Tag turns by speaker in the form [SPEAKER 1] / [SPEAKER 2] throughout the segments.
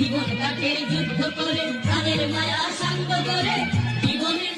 [SPEAKER 1] জীবনটাকে যুদ্ধ করে তাদের মায়া সাঙ্গ করে জীবনের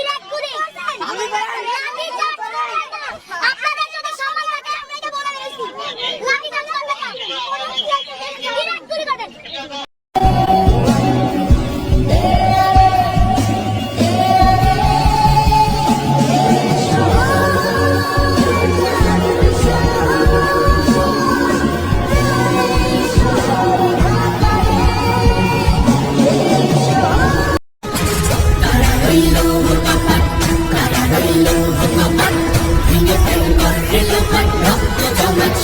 [SPEAKER 2] mira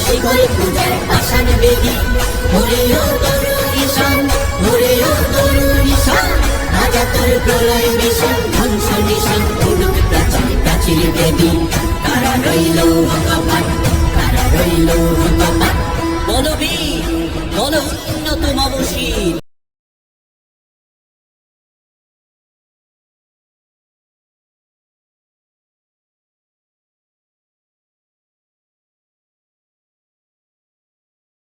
[SPEAKER 1] শিকল পূজার পাশান বেদি হরিও তরু নিশান হরিও তরু নিশান রাজা তোর প্রলয় মিশন ধ্বংস নিশান উনুক প্রাচীন প্রাচীর বেদি তারা রইল ভগবান তারা রইল ভগবান বলবি বল উন্নত মামসী